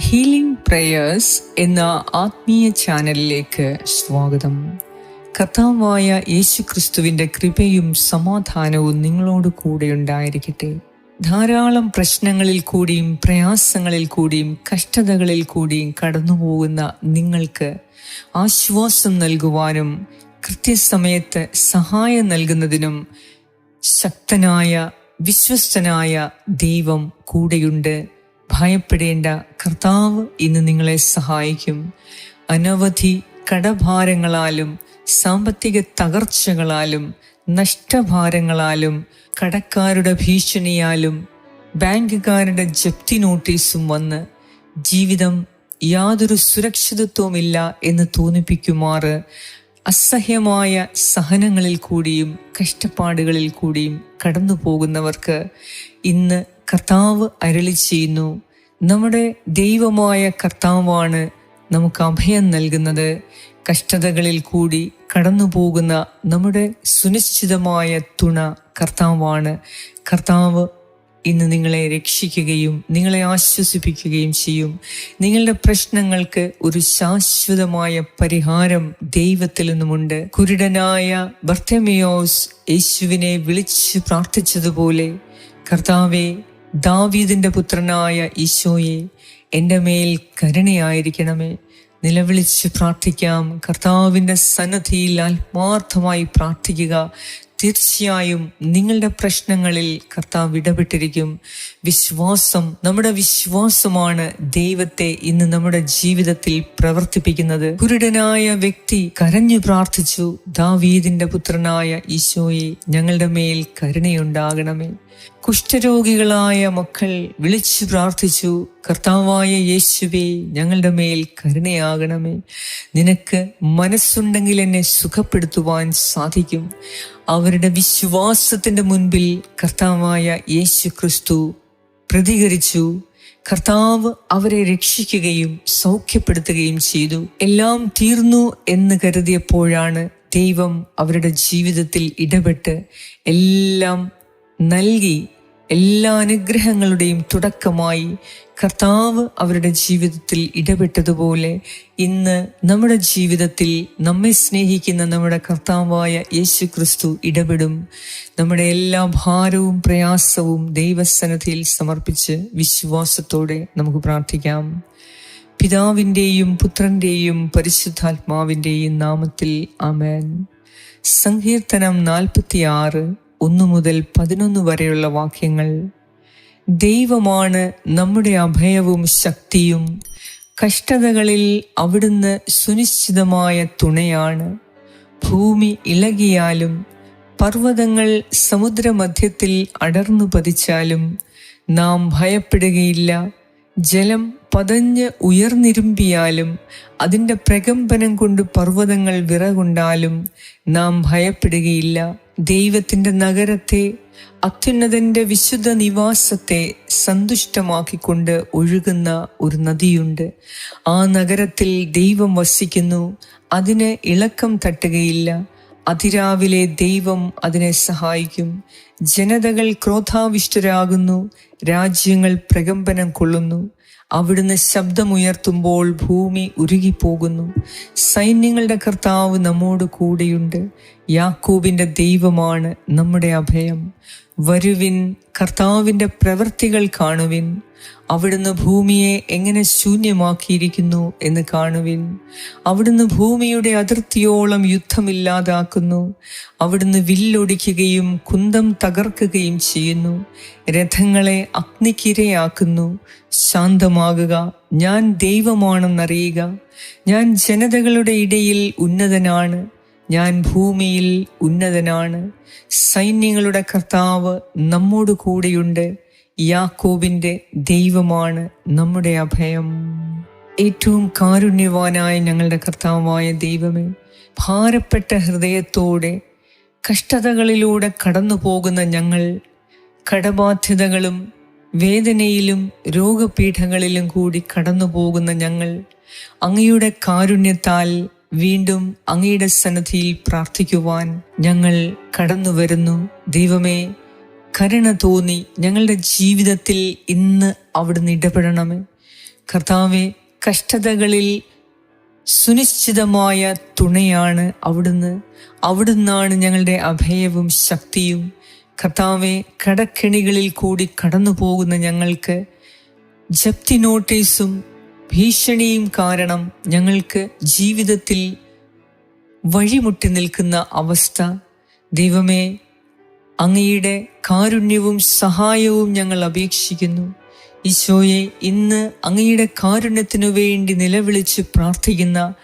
Healing prayers എന്ന ആത്മീയ ചാനലിലേക്ക് സ്വാഗതം. കർത്താവായ യേശു ക്രിസ്തുവിന്റെ കൃപയും സമാധാനവും നിങ്ങളോട് കൂടെ ഉണ്ടായിരിക്കട്ടെ. ധാരാളം പ്രശ്നങ്ങളിൽ കൂടിയും പ്രയാസങ്ങളിൽ കൂടിയും കഷ്ടതകളിൽ കൂടിയും കടന്നുപോകുന്ന നിങ്ങൾക്ക് ആശ്വാസം നൽകുവാനും കൃത്യസമയത്ത് സഹായം നൽകുന്നതിനും ശക്തനായ വിശ്വസ്തനായ ദൈവം കൂടെയുണ്ട്. ഭയപ്പെടേണ്ട കർത്താവ് ഇന്ന് നിങ്ങളെ സഹായിക്കും. അനവധി കടഭാരങ്ങളാലും സാമ്പത്തിക തകർച്ചകളാലും നഷ്ടഭാരങ്ങളാലും കടക്കാരുടെ ഭീഷണിയാലും ബാങ്കുകാരുടെ ജപ്തി നോട്ടീസും വന്ന് ജീവിതം യാതൊരു സുരക്ഷിതത്വമില്ല എന്ന് തോന്നിപ്പിക്കുമാറ്. അസഹ്യമായ സഹനങ്ങളിൽ കൂടിയും കഷ്ടപ്പാടുകളിൽ കൂടിയും കടന്നു പോകുന്നവർക്ക് ഇന്ന് കർത്താവ് അരളി ചെയ്യുന്നു. നമ്മുടെ ദൈവമായ കർത്താവാണ് നമുക്ക് അഭയം നൽകുന്നത്. കഷ്ടതകളിൽ കൂടി കടന്നു പോകുന്ന നമ്മുടെ സുനിശ്ചിതമായ തുണ കർത്താവാണ്. കർത്താവ് ഇന്ന് നിങ്ങളെ രക്ഷിക്കുകയും നിങ്ങളെ ആശ്വസിപ്പിക്കുകയും ചെയ്യും. നിങ്ങളുടെ പ്രശ്നങ്ങൾക്ക് ഒരു ശാശ്വതമായ പരിഹാരം ദൈവത്തിൽ നിന്നുമുണ്ട്. കുരുടനായ ബർത്തമിയോസ് യേശുവിനെ വിളിച്ച് പ്രാർത്ഥിച്ചതുപോലെ കർത്താവെ ദാവീദിന്റെ പുത്രനായ ഈശോയെ എന്റെ മേൽ കരുണയായിരിക്കണമേ. നിലവിളിച്ച് പ്രാർത്ഥിക്കാം. കർത്താവിന്റെ സന്നദ്ധിയിൽ ആത്മാർത്ഥമായി പ്രാർത്ഥിക്കുക. തീർച്ചയായും നിങ്ങളുടെ പ്രശ്നങ്ങളിൽ കർത്താവ് ഇടപെട്ടിരിക്കും. വിശ്വാസം നമ്മുടെ വിശ്വാസമാണ് ദൈവത്തെ ഇന്ന് നമ്മുടെ ജീവിതത്തിൽ പ്രവർത്തിപ്പിക്കുന്നത്. കുരുടനായ വ്യക്തി കരഞ്ഞു പ്രാർത്ഥിച്ചു ദാവീദിന്റെ പുത്രനായ ഈശോയെ ഞങ്ങളുടെ മേൽ കരുണയുണ്ടാകണമേ. കുഷ്ഠരോഗികളായ മക്കൾ വിളിച്ചു പ്രാർത്ഥിച്ചു കർത്താവായ യേശുവേ ഞങ്ങളുടെ മേൽ കരുണയാകണമേ. നിനക്ക് മനസ്സുണ്ടെങ്കിൽ എന്നെ സുഖപ്പെടുത്തുവാൻ സാധിക്കും. അവരുടെ വിശ്വാസത്തിന്റെ മുൻപിൽ കർത്താവായ യേശു ക്രിസ്തു പ്രതികരിച്ചു. കർത്താവ് അവരെ രക്ഷിക്കുകയും സൗഖ്യപ്പെടുത്തുകയും ചെയ്തു. എല്ലാം തീർന്നു എന്ന് കരുതിയപ്പോഴാണ് ദൈവം അവരുടെ ജീവിതത്തിൽ ഇടപെട്ട് എല്ലാം നൽകി. എല്ലാ അനുഗ്രഹങ്ങളുടെയും തുടക്കമായി കർത്താവ് അവരുടെ ജീവിതത്തിൽ ഇടപെട്ടതുപോലെ ഇന്ന് നമ്മുടെ ജീവിതത്തിൽ നമ്മെ സ്നേഹിക്കുന്ന നമ്മുടെ കർത്താവായ യേശു ക്രിസ്തു ഇടപെടും. നമ്മുടെ എല്ലാ ഭാരവും പ്രയാസവും ദൈവസന്നദ്ധിയിൽ സമർപ്പിച്ച് വിശ്വാസത്തോടെ നമുക്ക് പ്രാർത്ഥിക്കാം. പിതാവിന്റെയും പുത്രന്റെയും പരിശുദ്ധാത്മാവിന്റെയും നാമത്തിൽ അമേൻ സങ്കീർത്തനം നാൽപ്പത്തിയാറ്. ഒന്നു മുതൽ പതിനൊന്ന് വരെയുള്ള വാക്യങ്ങൾ. ദൈവമാണ് നമ്മുടെ അഭയവും ശക്തിയും കഷ്ടതകളിൽ അവിടുന്ന് സുനിശ്ചിതമായ തുണയാണ്. ഭൂമി ഇളകിയാലും പർവതങ്ങൾ സമുദ്രമധ്യത്തിൽ അടർന്നു പതിച്ചാലും നാം ഭയപ്പെടുകയില്ല. ജലം പതഞ്ഞ് ഉയർന്നിരുമ്പിയാലും അതിന്റെ പ്രകമ്പനം കൊണ്ട് പർവതങ്ങൾ വിറകൊണ്ടാലും നാം ഭയപ്പെടുകയില്ല. ദൈവത്തിന്റെ നഗരത്തെ അത്യുന്നതന്റെ വിശുദ്ധ നിവാസത്തെ സന്തുഷ്ടമാക്കിക്കൊണ്ട് ഒഴുകുന്ന ഒരു നദിയുണ്ട്. ആ നഗരത്തിൽ ദൈവം വസിക്കുന്നു. അതിന് ഇളക്കം തട്ടുകയില്ല. അതിരാവിലെ ദൈവം അതിനെ സഹായിക്കും. ജനതകൾ ക്രോധാവിഷ്ടരാകുന്നു. രാജ്യങ്ങൾ പ്രകമ്പനം കൊള്ളുന്നു. അവിടുന്ന് ശബ്ദമുയർത്തുമ്പോൾ ഭൂമി ഉരുകിപ്പോകുന്നു. സൈന്യങ്ങളുടെ കർത്താവ് നമ്മോട് കൂടെയുണ്ട്. യാക്കൂബിന്റെ ദൈവമാണ് നമ്മുടെ അഭയം. വരുവിൻ കർത്താവിന്റെ പ്രവൃത്തികൾ കാണുവിൻ. അവിടുന്ന് ഭൂമിയെ എങ്ങനെ ശൂന്യമാക്കിയിരിക്കുന്നു എന്ന് കാണുവിൻ. അവിടുന്ന് ഭൂമിയുടെ അതിർത്തിയോളം യുദ്ധമില്ലാതാക്കുന്നു. അവിടുന്ന് വില്ലൊടിക്കുകയും കുന്തം തകർക്കുകയും ചെയ്യുന്നു. രഥങ്ങളെ അഗ്നിക്കിരയാക്കുന്നു. ശാന്തമാകുക. ഞാൻ ദൈവമാണെന്നറിയുക. ഞാൻ ജനതകളുടെ ഇടയിൽ ഉന്നതനാണ്. ഞാൻ ഭൂമിയിൽ ഉന്നതനാണ്. സൈന്യങ്ങളുടെ കർത്താവ് നമ്മോട് കൂടെയുണ്ട്. യാക്കോബിന്റെ ദൈവമാണ് നമ്മുടെ അഭയം. ഏറ്റവും കാരുണ്യവാനായ ഞങ്ങളുടെ കർത്താവായ ദൈവമേ ഭാരപ്പെട്ട ഹൃദയത്തോടെ കഷ്ടതകളിലൂടെ കടന്നു പോകുന്ന ഞങ്ങൾ കടബാധ്യതകളും വേദനയിലും രോഗപീഠങ്ങളിലും കൂടി കടന്നു പോകുന്ന ഞങ്ങൾ അങ്ങയുടെ കാരുണ്യത്താൽ വീണ്ടും അങ്ങയുടെ സന്നദ്ധിയിൽ പ്രാർത്ഥിക്കുവാൻ ഞങ്ങൾ കടന്നു വരുന്നു. ദൈവമേ കരുണ തോന്നി ഞങ്ങളുടെ ജീവിതത്തിൽ ഇന്ന് അവിടുന്ന് ഇടപെടണമേ. കർത്താവെ കഷ്ടതകളിൽ സുനിശ്ചിതമായ തുണയാണ് അവിടുന്ന്. അവിടുന്നാണ് ഞങ്ങളുടെ അഭയവും ശക്തിയും. കർത്താവെ കടക്കെണികളിൽ കൂടി കടന്നു പോകുന്ന ഞങ്ങൾക്ക് ജപ്തി നോട്ടീസും ഭീഷണിയും കാരണം ഞങ്ങൾക്ക് ജീവിതത്തിൽ വഴിമുട്ടി നിൽക്കുന്ന അവസ്ഥ. ദൈവമേ അങ്ങയുടെ കാരുണ്യവും സഹായവും ഞങ്ങൾ അപേക്ഷിക്കുന്നു. ഈശോയെ ഇന്ന് അങ്ങയുടെ കാരുണ്യത്തിനു വേണ്ടി നിലവിളിച്ച് പ്രാർത്ഥിക്കുന്ന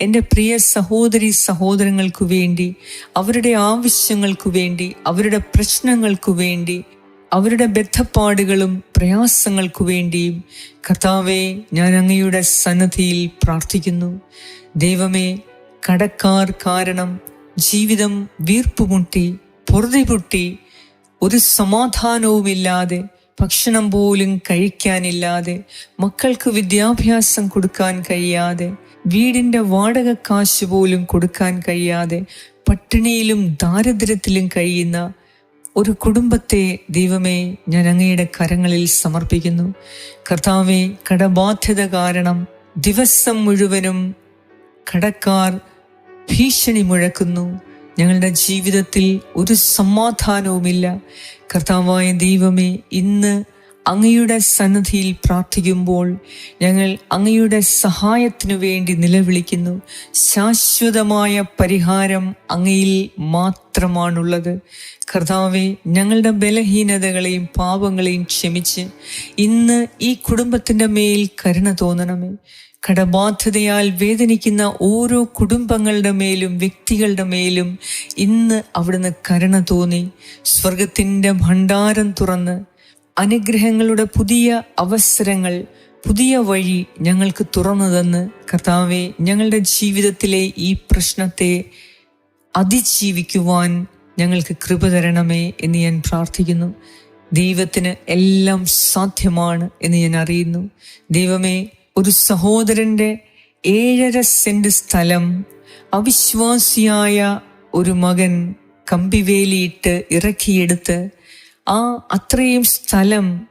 എന്റെ പ്രിയ സഹോദരി സഹോദരങ്ങൾക്കു വേണ്ടി അവരുടെ ആവശ്യങ്ങൾക്കു വേണ്ടി അവരുടെ പ്രശ്നങ്ങൾക്കു വേണ്ടി അവരുടെ ബദ്ധപ്പാടുകളും പ്രയാസങ്ങൾക്കു വേണ്ടിയും കർത്താവെ ഞാൻ അങ്ങയുടെ സന്നദ്ധിയിൽ പ്രാർത്ഥിക്കുന്നു. ദൈവമേ കടക്കാർ കാരണം ജീവിതം വീർപ്പുമുട്ടി പൊറുതിപുട്ടി ഒരു സമാധാനവുമില്ലാതെ ഭക്ഷണം പോലും കഴിക്കാനില്ലാതെ മക്കൾക്ക് വിദ്യാഭ്യാസം കൊടുക്കാൻ കഴിയാതെ വീടിന്റെ വാടക കാശ് പോലും കൊടുക്കാൻ കഴിയാതെ പട്ടിണിയിലും ദാരിദ്ര്യത്തിലും കഴിയുന്ന ഒരു കുടുംബത്തെ ദൈവമേ ഞാൻ അങ്ങയുടെ കരങ്ങളിൽ സമർപ്പിക്കുന്നു. കർത്താവെ കടബാധ്യത കാരണം ദിവസം മുഴുവനും കടക്കാർ ഭീഷണി മുഴക്കുന്നു. ഞങ്ങളുടെ ജീവിതത്തിൽ ഒരു സമാധാനവുമില്ല. കർത്താവായ ദൈവമേ ഇന്ന് അങ്ങയുടെ സന്നദ്ധിയിൽ പ്രാർത്ഥിക്കുമ്പോൾ ഞങ്ങൾ അങ്ങയുടെ സഹായത്തിനു വേണ്ടി നിലവിളിക്കുന്നു. ശാശ്വതമായ പരിഹാരം അങ്ങയിൽ മാത്രമാണുള്ളത്. കർത്താവെ ഞങ്ങളുടെ ബലഹീനതകളെയും പാപങ്ങളെയും ക്ഷമിച്ച് ഇന്ന് ഈ കുടുംബത്തിന്റെ മേൽ കരുണ തോന്നണമേ. കടബാധ്യതയാൽ വേദനിക്കുന്ന ഓരോ കുടുംബങ്ങളുടെ മേലും വ്യക്തികളുടെ മേലും ഇന്ന് അവിടുന്ന് കരുണ തോന്നി. സ്വർഗത്തിന്റെ ഭണ്ഡാരം തുറന്ന് അനുഗ്രഹങ്ങളുടെ പുതിയ അവസരങ്ങൾ പുതിയ വഴി ഞങ്ങൾക്ക് തുറന്നു തന്ന് കർത്താവെ ഞങ്ങളുടെ ജീവിതത്തിലെ ഈ പ്രശ്നത്തെ അതിജീവിക്കുവാൻ ഞങ്ങൾക്ക് കൃപ തരണമേ എന്ന് ഞാൻ പ്രാർത്ഥിക്കുന്നു. ദൈവത്തിന് എല്ലാം സാധ്യമാണ് എന്ന് ഞാൻ അറിയുന്നു. ദൈവമേ ഒരു സഹോദരന്റെ ഏഴര സെന്റ് സ്ഥലം അവിശ്വാസിയായ ഒരു മകൻ കമ്പിവേലിയിട്ട് ഇറക്കിയെടുത്ത് ആ അത്രയും സ്ഥലം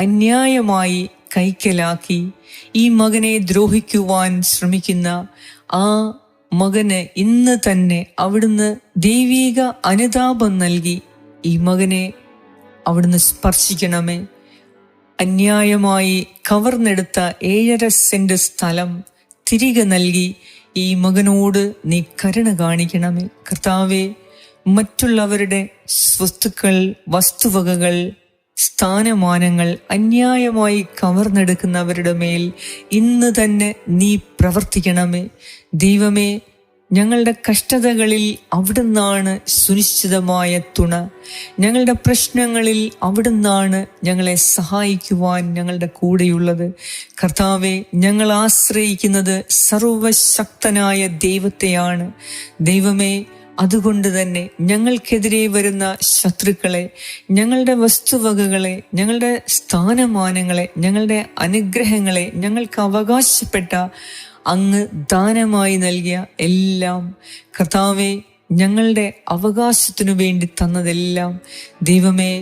അന്യായമായി കൈക്കലാക്കി ഈ മകനെ ദ്രോഹിക്കുവാൻ ശ്രമിക്കുന്ന ആ മകന് ഇന്ന് തന്നെ അവിടുന്ന് ദൈവീക അനുതാപം നൽകി ഈ മകനെ അവിടുന്ന് സ്പർശിക്കണമേ. അന്യായമായി കവർന്നെടുത്ത ഏഴര സെന്റ് സ്ഥലം തിരികെ നൽകി ഈ മകനോട് നീ കരുണ കാണിക്കണമേ. കർത്താവെ മറ്റുള്ളവരുടെ സ്വത്തുക്കൾ വസ്തുവകകൾ സ്ഥാനമാനങ്ങൾ അന്യായമായി കവർന്നെടുക്കുന്നവരുടെ മേൽ ഇന്ന് തന്നെ നീ പ്രവർത്തിക്കണമേ. ദൈവമേ ഞങ്ങളുടെ കഷ്ടതകളിൽ അവിടുന്നാണ് സുനിശ്ചിതമായ തുണ. ഞങ്ങളുടെ പ്രശ്നങ്ങളിൽ അവിടുന്നാണ് ഞങ്ങളെ സഹായിക്കുവാൻ ഞങ്ങളുടെ കൂടെയുള്ളത്. കർത്താവെ ഞങ്ങൾ ആശ്രയിക്കുന്നത് സർവശക്തനായ ദൈവത്തെയാണ്. ദൈവമേ അതുകൊണ്ട് തന്നെ ഞങ്ങൾക്കെതിരെ വരുന്ന ശത്രുക്കളെ ഞങ്ങളുടെ വസ്തുവകകളെ ഞങ്ങളുടെ സ്ഥാനമാനങ്ങളെ ഞങ്ങളുടെ അനുഗ്രഹങ്ങളെ ഞങ്ങൾക്ക് അവകാശപ്പെട്ട അങ്ങ് ദാനമായി നൽകിയ എല്ലാം കർത്താവെ ഞങ്ങളുടെ അവകാശത്തിനു വേണ്ടി തന്നതെല്ലാം ദൈവമേ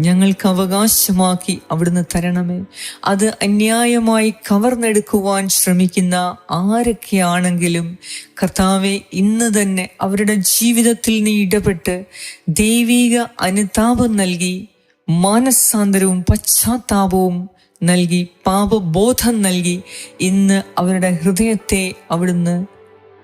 ഞങ്ങൾക്ക് അവകാശമാക്കി അവിടുന്ന് തരണമേ. അത് അന്യായമായി കവർന്നെടുക്കുവാൻ ശ്രമിക്കുന്ന ആരൊക്കെയാണെങ്കിലും കർത്താവെ ഇന്ന് തന്നെ അവരുടെ ജീവിതത്തിൽ നീ ഇടപെട്ട് ദൈവിക അനുതാപം നൽകി മാനസാന്തരവും പശ്ചാത്താപവും നൽകി പാപബോധം നൽകി ഇന്ന് അവരുടെ ഹൃദയത്തെ അവിടുന്ന്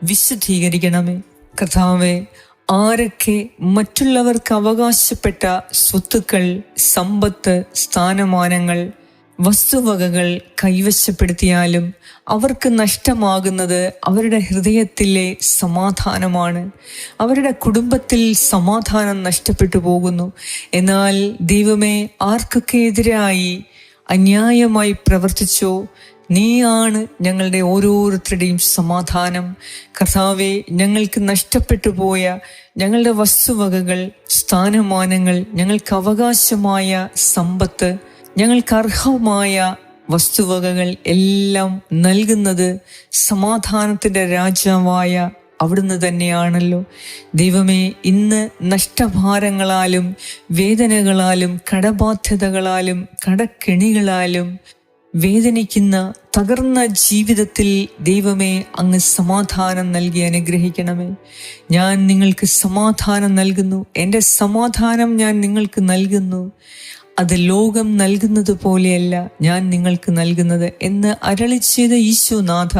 വിശുദ്ധീകരിക്കണമേ. കർത്താവെ ആരൊക്കെ മറ്റുള്ളവർക്ക് അവകാശപ്പെട്ട സ്വത്തുക്കൾ സമ്പത്ത് സ്ഥാനമാനങ്ങൾ വസ്തുവകകൾ കൈവശപ്പെടുത്തിയാലും അവർക്ക് നഷ്ടമാകുന്നത് അവരുടെ ഹൃദയത്തിലെ സമാധാനമാണ്. അവരുടെ കുടുംബത്തിൽ സമാധാനം നഷ്ടപ്പെട്ടു പോകുന്നു. എന്നാൽ ദൈവമേ ആർക്കൊക്കെ എതിരായി അന്യായമായി പ്രവർത്തിച്ചോ? നീയാണ് ഞങ്ങളുടെ ഓരോരുത്തരുടെയും സമാധാനം. കർത്താവെ ഞങ്ങൾക്ക് നഷ്ടപ്പെട്ടു പോയ ഞങ്ങളുടെ വസ്തുവകകൾ സ്ഥാനമാനങ്ങൾ ഞങ്ങൾക്ക് അവകാശമായ സമ്പത്ത് ഞങ്ങൾക്ക് അർഹമായ വസ്തുവകകൾ എല്ലാം നൽകുന്നത് സമാധാനത്തിന്റെ രാജാവായ അവിടുന്ന് തന്നെയാണല്ലോ. ദൈവമേ ഇന്ന് നഷ്ടഭാരങ്ങളാലും വേദനകളാലും കടബാധ്യതകളാലും കടക്കെണികളാലും വേദനിക്കുന്ന തകർന്ന ജീവിതത്തിൽ ദൈവമേ അങ്ങ് സമാധാനം നൽകി അനുഗ്രഹിക്കണമേ. ഞാൻ നിങ്ങൾക്ക് സമാധാനം നൽകുന്നു. എന്റെ സമാധാനം ഞാൻ നിങ്ങൾക്ക് നൽകുന്നു. അത് ലോകം നൽകുന്നത് പോലെയല്ല ഞാൻ നിങ്ങൾക്ക് നൽകുന്നത് എന്ന് അരളി ചെയ്ത ഈശോനാഥ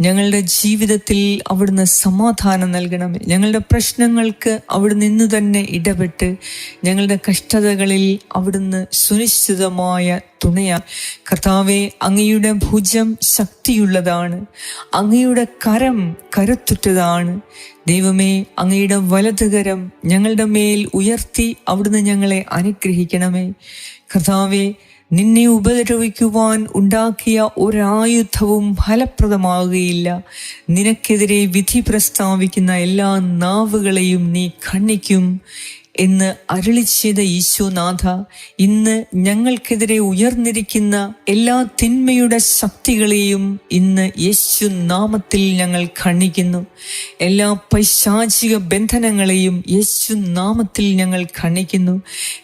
ഞങ്ങളുടെ ജീവിതത്തിൽ അവിടുന്ന് സമാധാനം നൽകണമേ ഞങ്ങളുടെ പ്രശ്നങ്ങൾക്ക് അവിടെ നിന്ന് തന്നെ ഇടപെട്ട് ഞങ്ങളുടെ കഷ്ടതകളിൽ അവിടുന്ന് സുനിശ്ചിതമായ തുണയാ. കർത്താവെ അങ്ങയുടെ ഭുജം ശക്തിയുള്ളതാണ്. അങ്ങയുടെ കരം കരുത്തുറ്റതാണ്. ദൈവമേ അങ്ങയുടെ വലതുകരം ഞങ്ങളുടെ മേൽ ഉയർത്തി അവിടുന്ന് ഞങ്ങളെ അനുഗ്രഹിക്കണമേ. കർത്താവെ നിന്നെ ഉപദ്രവിക്കുവാൻ ഉണ്ടാക്കിയ ഒരായുധവും ഫലപ്രദമാകുകയില്ല. നിനക്കെതിരെ വിധി പ്രസ്താവിക്കുന്ന എല്ലാ നാവുകളെയും നീ ഖണ്ഡിക്കും. എന്ന് അരുളി ചെയ്ത ഈശോനാഥ ഇന്ന് ഞങ്ങൾക്കെതിരെ ഉയർന്നിരിക്കുന്ന എല്ലാ തിന്മയുടെ ശക്തികളെയും ഇന്ന് യേശു നാമത്തിൽ ഞങ്ങൾ ഖണ്ണിക്കുന്നു എല്ലാ പൈശാചിക ബന്ധനങ്ങളെയും യേശു നാമത്തിൽ ഞങ്ങൾ ഖണ്ണിക്കുന്നു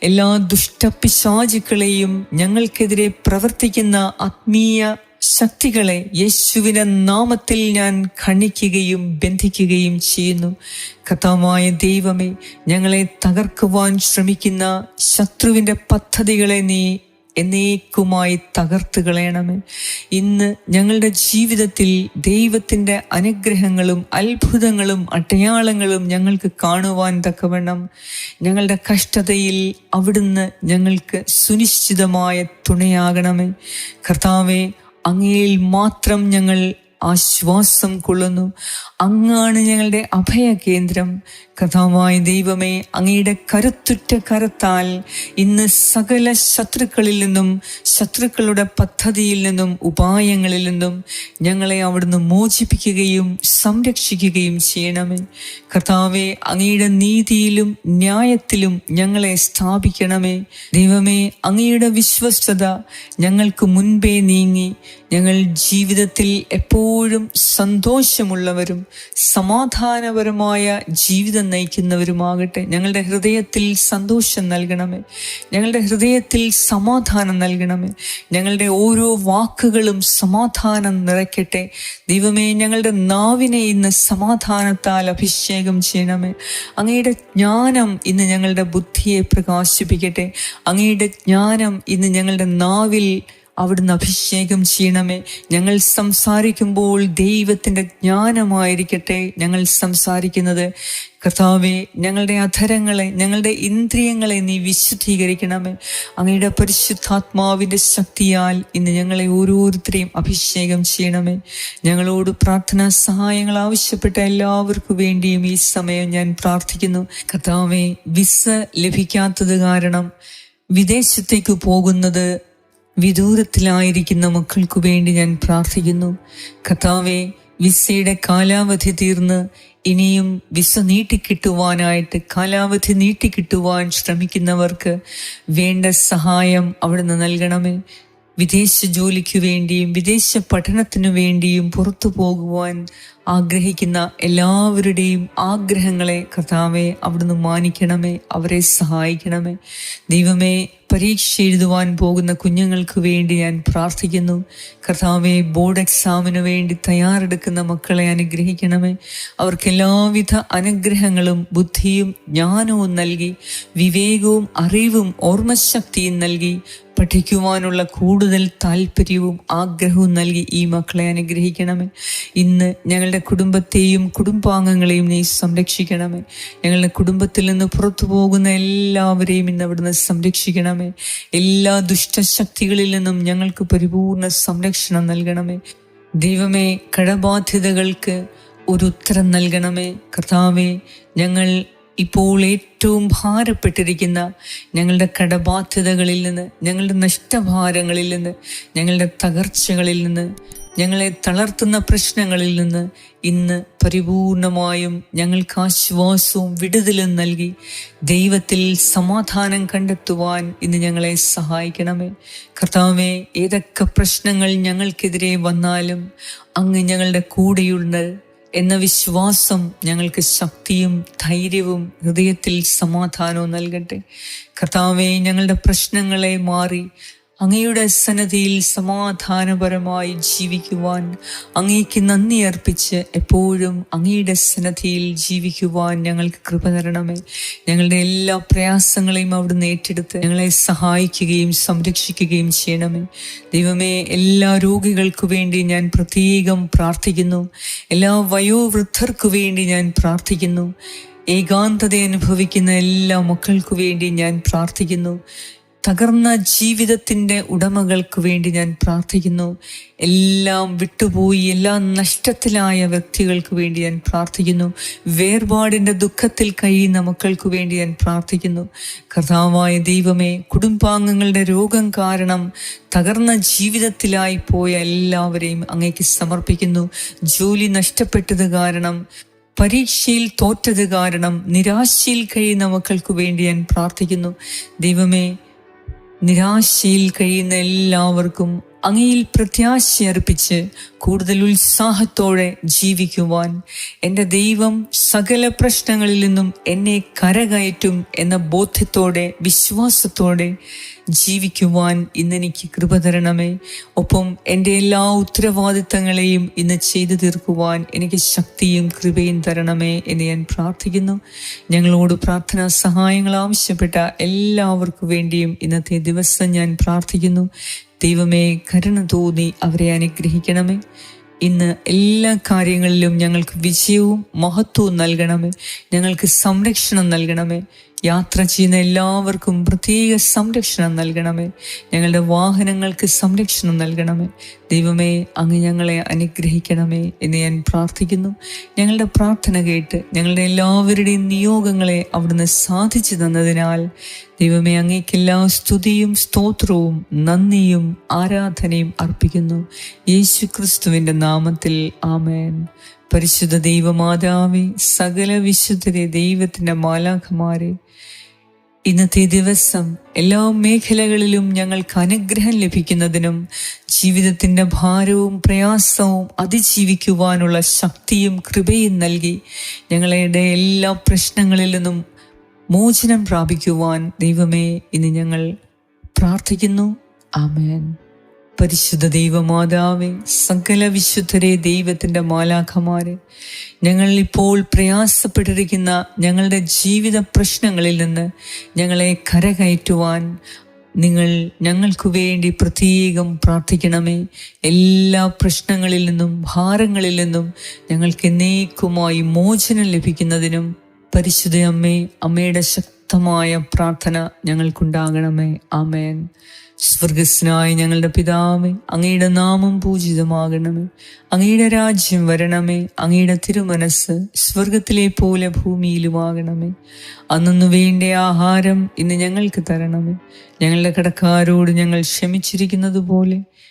എല്ലാ ദുഷ്ടപിശാചുക്കളെയും ഞങ്ങൾക്കെതിരെ പ്രവർത്തിക്കുന്ന ആത്മീയ ശക്തികളെ യേശുവിനെ നാമത്തിൽ ഞാൻ ഖണ്ഡിക്കുകയും ബന്ധിക്കുകയും ചെയ്യുന്നു. കഥാമായ ദൈവമേ ഞങ്ങളെ തകർക്കുവാൻ ശ്രമിക്കുന്ന ശത്രുവിന്റെ പദ്ധതികളെ നീ എന്നേക്കുമായി തകർത്ത് കളയണമേ. ഇന്ന് ഞങ്ങളുടെ ജീവിതത്തിൽ ദൈവത്തിന്റെ അനുഗ്രഹങ്ങളും അത്ഭുതങ്ങളും അടയാളങ്ങളും ഞങ്ങൾക്ക് കാണുവാൻ തക്കവണ്ണം ഞങ്ങളുടെ കഷ്ടതയിൽ അവിടുന്ന് ഞങ്ങൾക്ക് സുനിശ്ചിതമായ തുണയാകണമേ. കർത്താവെ അങ്ങയിൽ മാത്രം ഞങ്ങൾ ആശ്വാസം കൊള്ളുന്നു. അങ്ങാണ് ഞങ്ങളുടെ അഭയ കേന്ദ്രം കഥാവായ ദൈവമേ അങ്ങയുടെ കരുത്തുറ്റ കരത്താൽ ഇന്ന് സകല ശത്രുക്കളിൽ നിന്നും ശത്രുക്കളുടെ പദ്ധതിയിൽ നിന്നും ഉപായങ്ങളിൽ നിന്നും ഞങ്ങളെ അവിടുന്ന് മോചിപ്പിക്കുകയും സംരക്ഷിക്കുകയും ചെയ്യണമേ. കർത്താവെ അങ്ങയുടെ നീതിയിലും ന്യായത്തിലും ഞങ്ങളെ സ്ഥാപിക്കണമേ. ദൈവമേ അങ്ങയുടെ വിശ്വസ്തത ഞങ്ങൾക്ക് മുൻപേ നീങ്ങി ഞങ്ങൾ ജീവിതത്തിൽ എപ്പോഴും സന്തോഷമുള്ളവരും സമാധാനപരമായ ജീവിതം നയിക്കുന്നവരുമാകട്ടെ. ഞങ്ങളുടെ ഹൃദയത്തിൽ സന്തോഷം നൽകണമേ. ഞങ്ങളുടെ ഹൃദയത്തിൽ സമാധാനം നൽകണമേ. ഞങ്ങളുടെ ഓരോ വാക്കുകളും സമാധാനം നിറയ്ക്കട്ടെ. ദൈവമേ ഞങ്ങളുടെ നാവിനെ ഇന്ന് സമാധാനത്താൽ അഭിഷേകം ചെയ്യണമേ. അങ്ങയുടെ ജ്ഞാനം ഇന്ന് ഞങ്ങളുടെ ബുദ്ധിയെ പ്രകാശിപ്പിക്കട്ടെ. അങ്ങയുടെ ജ്ഞാനം ഇന്ന് ഞങ്ങളുടെ നാവിൽ അവിടുന്ന് അഭിഷേകം ചെയ്യണമേ. ഞങ്ങൾ സംസാരിക്കുമ്പോൾ ദൈവത്തിന്റെ ജ്ഞാനമായിരിക്കട്ടെ ഞങ്ങൾ സംസാരിക്കുന്നത്. കർത്താവെ ഞങ്ങളുടെ അധരങ്ങളെ ഞങ്ങളുടെ ഇന്ദ്രിയങ്ങളെ നീ വിശുദ്ധീകരിക്കണമേ. അങ്ങയുടെ പരിശുദ്ധാത്മാവിന്റെ ശക്തിയാൽ ഇന്ന് ഞങ്ങളെ ഓരോരുത്തരെയും അഭിഷേകം ചെയ്യണമേ. ഞങ്ങളോട് പ്രാർത്ഥനാ സഹായങ്ങൾ ആവശ്യപ്പെട്ട എല്ലാവർക്കു വേണ്ടിയും ഈ സമയം ഞാൻ പ്രാർത്ഥിക്കുന്നു. കർത്താവെ വിസ ലഭിക്കാത്തത് കാരണം വിദേശത്തേക്ക് പോകുന്നത് വിദൂരത്തിലായിരിക്കുന്ന മക്കൾക്കു വേണ്ടി ഞാൻ പ്രാർത്ഥിക്കുന്നു. കഥാവെ വിസയുടെ കാലാവധി തീർന്ന് ഇനിയും വിസ നീട്ടിക്കിട്ടുവാനായിട്ട് കാലാവധി നീട്ടിക്കിട്ടുവാൻ ശ്രമിക്കുന്നവർക്ക് വേണ്ട സഹായം അവിടുന്ന് നൽകണമേ. വിദേശ ജോലിക്ക് വേണ്ടിയും വിദേശ പഠനത്തിനു വേണ്ടിയും പുറത്തു പോകുവാൻ ആഗ്രഹിക്കുന്ന എല്ലാവരുടെയും ആഗ്രഹങ്ങളെ കർത്താവെ അവിടുന്ന് മാനിക്കണമേ അവരെ സഹായിക്കണമേ. ദൈവമേ പരീക്ഷ എഴുതുവാൻ പോകുന്ന കുഞ്ഞുങ്ങൾക്ക് വേണ്ടി ഞാൻ പ്രാർത്ഥിക്കുന്നു. കർത്താവെ ബോർഡ് എക്സാമിന് വേണ്ടി തയ്യാറെടുക്കുന്ന മക്കളെ അനുഗ്രഹിക്കണമേ. അവർക്ക് എല്ലാവിധ അനുഗ്രഹങ്ങളും ബുദ്ധിയും ജ്ഞാനവും നൽകി വിവേകവും അറിവും ഓർമ്മശക്തിയും നൽകി പഠിക്കുവാനുള്ള കൂടുതൽ താല്പര്യവും ആഗ്രഹവും നൽകി ഈ മക്കളെ അനുഗ്രഹിക്കണമേ. ഇന്ന് ഞങ്ങളുടെ കുടുംബത്തെയും കുടുംബാംഗങ്ങളെയും നീ സംരക്ഷിക്കണമേ. ഞങ്ങളുടെ കുടുംബത്തിൽ നിന്ന് പുറത്തു പോകുന്ന എല്ലാവരെയും ഇന്ന് അവിടുന്ന് സംരക്ഷിക്കണമേ. എല്ലാ ദുഷ്ടശക്തികളിൽ നിന്നും ഞങ്ങൾക്ക് പരിപൂർണ സംരക്ഷണം നൽകണമേ. ദൈവമേ കടബാധ്യതകൾക്ക് ഒരു ഉത്തരം നൽകണമേ. കർത്താവേ ഞങ്ങൾ ഇപ്പോൾ ഏറ്റവും ഭാരപ്പെട്ടിരിക്കുന്ന ഞങ്ങളുടെ കടബാധ്യതകളിൽ നിന്ന് ഞങ്ങളുടെ നഷ്ടഭാരങ്ങളിൽ നിന്ന് ഞങ്ങളുടെ തകർച്ചകളിൽ നിന്ന് ഞങ്ങളെ തളർത്തുന്ന പ്രശ്നങ്ങളിൽ നിന്ന് ഇന്ന് പരിപൂർണമായും ഞങ്ങൾക്ക് ആശ്വാസവും വിടുതലും നൽകി ദൈവത്തിൽ സമാധാനം കണ്ടെത്തുവാൻ ഇന്ന് ഞങ്ങളെ സഹായിക്കണമേ. കർത്താവെ ഏതൊക്കെ പ്രശ്നങ്ങൾ ഞങ്ങൾക്കെതിരെ വന്നാലും അങ്ങ് ഞങ്ങളുടെ കൂടെയുണ്ട് എന്ന വിശ്വാസം ഞങ്ങൾക്ക് ശക്തിയും ധൈര്യവും ഹൃദയത്തിൽ സമാധാനവും നൽകട്ടെ. കർത്താവെ ഞങ്ങളുടെ പ്രശ്നങ്ങളെ മാറി അങ്ങയുടെ സന്നദ്ധിയിൽ സമാധാനപരമായി ജീവിക്കുവാൻ അങ്ങേക്ക് നന്ദി അർപ്പിച്ച് എപ്പോഴും അങ്ങയുടെ സന്നദ്ധിയിൽ ജീവിക്കുവാൻ ഞങ്ങൾക്ക് കൃപ തരണമേ. ഞങ്ങളുടെ എല്ലാ പ്രയാസങ്ങളെയും അവിടുന്ന് ഏറ്റെടുത്ത് ഞങ്ങളെ സഹായിക്കുകയും സംരക്ഷിക്കുകയും ചെയ്യണമേ. ദൈവമേ എല്ലാ രോഗികൾക്കു വേണ്ടി ഞാൻ പ്രത്യേകം പ്രാർത്ഥിക്കുന്നു. എല്ലാ വയോവൃദ്ധർക്കു വേണ്ടി ഞാൻ പ്രാർത്ഥിക്കുന്നു. ഏകാന്തത അനുഭവിക്കുന്ന എല്ലാ മക്കൾക്കു വേണ്ടി ഞാൻ പ്രാർത്ഥിക്കുന്നു. തകർന്ന ജീവിതത്തിന്റെ ഉടമകൾക്ക് വേണ്ടി ഞാൻ പ്രാർത്ഥിക്കുന്നു. എല്ലാം വിട്ടുപോയി എല്ലാം നഷ്ടത്തിലായ വ്യക്തികൾക്ക് വേണ്ടി ഞാൻ പ്രാർത്ഥിക്കുന്നു. വേർപാടിന്റെ ദുഃഖത്തിൽ കഴിയുന്ന മക്കൾക്ക് വേണ്ടി ഞാൻ പ്രാർത്ഥിക്കുന്നു. കർത്താവായ ദൈവമേ കുടുംബാംഗങ്ങളുടെ രോഗം കാരണം തകർന്ന ജീവിതത്തിലായി പോയ എല്ലാവരെയും അങ്ങേക്ക് സമർപ്പിക്കുന്നു. ജോലി നഷ്ടപ്പെട്ടത് കാരണം പരീക്ഷയിൽ തോറ്റത് കാരണം നിരാശയിൽ കഴിയുന്ന മക്കൾക്ക് വേണ്ടി ഞാൻ പ്രാർത്ഥിക്കുന്നു. ദൈവമേ നിരാശയിൽ കഴിയുന്ന എല്ലാവർക്കും അങ്ങയിൽ പ്രത്യാശ അർപ്പിച്ച് കൂടുതൽ ഉത്സാഹത്തോടെ ജീവിക്കുവാൻ എന്റെ ദൈവം സകല പ്രശ്നങ്ങളിൽ നിന്നും എന്നെ കരകയറ്റും എന്ന ബോധ്യത്തോടെ വിശ്വാസത്തോടെ ജീവിക്കുവാൻ ഇന്നെനിക്ക് കൃപ തരണമേ. ഒപ്പം എന്റെ എല്ലാ ഉത്തരവാദിത്തങ്ങളെയും ഇന്ന് ചെയ്തു തീർക്കുവാൻ എനിക്ക് ശക്തിയും കൃപയും തരണമേ എന്ന് ഞാൻ പ്രാർത്ഥിക്കുന്നു. ഞങ്ങളോട് പ്രാർത്ഥനാ സഹായങ്ങൾ ആവശ്യപ്പെട്ട എല്ലാവർക്കും വേണ്ടിയും ഇന്നത്തെ ദിവസം ഞാൻ പ്രാർത്ഥിക്കുന്നു. ദൈവമേ കരുണ തോന്നി അവരെ അനുഗ്രഹിക്കണമേ. ഇന്ന് എല്ലാ കാര്യങ്ങളിലും ഞങ്ങൾക്ക് വിജയവും മഹത്വവും നൽകണമേ. ഞങ്ങൾക്ക് സംരക്ഷണം നൽകണമേ. യാത്ര ചെയ്യുന്ന എല്ലാവർക്കും പ്രത്യേക സംരക്ഷണം നൽകണമേ. ഞങ്ങളുടെ വാഹനങ്ങൾക്ക് സംരക്ഷണം നൽകണമേ. ദൈവമേ അങ്ങ് ഞങ്ങളെ അനുഗ്രഹിക്കണമേ എന്ന് ഞാൻ പ്രാർത്ഥിക്കുന്നു. ഞങ്ങളുടെ പ്രാർത്ഥന കേട്ട് ഞങ്ങളുടെ എല്ലാവരുടെയും നിയോഗങ്ങളെ അവിടുന്ന് സാധിച്ചു തന്നതിനാൽ ദൈവമേ അങ്ങേക്കെല്ലാ സ്തുതിയും സ്തോത്രവും നന്ദിയും ആരാധനയും അർപ്പിക്കുന്നു. യേശു ക്രിസ്തുവിന്റെ നാമത്തിൽ ആമേൻ. പരിശുദ്ധ ദൈവമാതാവേ സകല വിശുദ്ധരെ ദൈവത്തിന്റെ മാലാഖമാരെ ഇന്നത്തെ ദിവസം എല്ലാ മേഖലകളിലും ഞങ്ങൾക്ക് അനുഗ്രഹം ലഭിക്കുന്നതിനും ജീവിതത്തിന്റെ ഭാരവും പ്രയാസവും അതിജീവിക്കുവാനുള്ള ശക്തിയും കൃപയും നൽകി ഞങ്ങളുടെ എല്ലാ പ്രശ്നങ്ങളിൽ നിന്നും മോചനം പ്രാപിക്കുവാൻ ദൈവമേ ഇന്ന് ഞങ്ങൾ പ്രാർത്ഥിക്കുന്നു. ആമേൻ. പരിശുദ്ധ ദൈവമാതാവെ സകല വിശുദ്ധരെ ദൈവത്തിന്റെ മാലാഖമാരെ ഞങ്ങൾ ഇപ്പോൾ പ്രയാസപ്പെട്ടിരിക്കുന്ന ഞങ്ങളുടെ ജീവിത പ്രശ്നങ്ങളിൽ നിന്ന് ഞങ്ങളെ കരകയറ്റുവാൻ നിങ്ങൾ ഞങ്ങൾക്ക് വേണ്ടി പ്രത്യേകം പ്രാർത്ഥിക്കണമേ. എല്ലാ പ്രശ്നങ്ങളിൽ നിന്നും ഭാരങ്ങളിൽ നിന്നും ഞങ്ങൾക്ക് എന്നേക്കുമായി മോചനം ലഭിക്കുന്നതിനും പരിശുദ്ധ അമ്മേ അമ്മയുടെ ശക്തമായ പ്രാർത്ഥന ഞങ്ങൾക്കുണ്ടാകണമേ. ആമേൻ. സ്വർഗസ്നായ ഞങ്ങളുടെ പിതാവേ അങ്ങയുടെ നാമം പൂജിതമാകണമേ. അങ്ങയുടെ രാജ്യം വരണമേ അങ്ങയുടെ തിരുമനസ് സ്വർഗത്തിലെ പോലെ ഭൂമിയിലുമാകണമേ. അന്നു വേണ്ട ആഹാരം ഇന്ന് ഞങ്ങൾക്ക് തരണമേ. ഞങ്ങളുടെ കടക്കാരോട് ഞങ്ങൾ ക്ഷമിച്ചിരിക്കുന്നത് പോലെ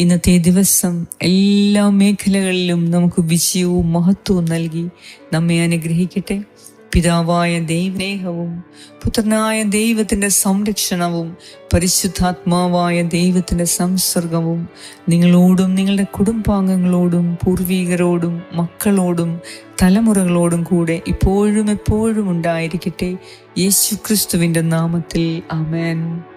ഇന്നത്തെ ദിവസം എല്ലാ മേഖലകളിലും നമുക്ക് വിജയവും മഹത്വവും നൽകി നമ്മെ അനുഗ്രഹിക്കട്ടെ. പിതാവായ ദൈവനേഹവും പുത്രനായ ദൈവത്തിന്റെ സംരക്ഷണവും പരിശുദ്ധാത്മാവായ ദൈവത്തിന്റെ സംസർഗവും നിങ്ങളോടും നിങ്ങളുടെ കുടുംബാംഗങ്ങളോടും പൂർവീകരോടും മക്കളോടും തലമുറകളോടും കൂടെ ഇപ്പോഴും എപ്പോഴും ഉണ്ടായിരിക്കട്ടെ. യേശു ക്രിസ്തുവിന്റെ നാമത്തിൽ ആമേൻ.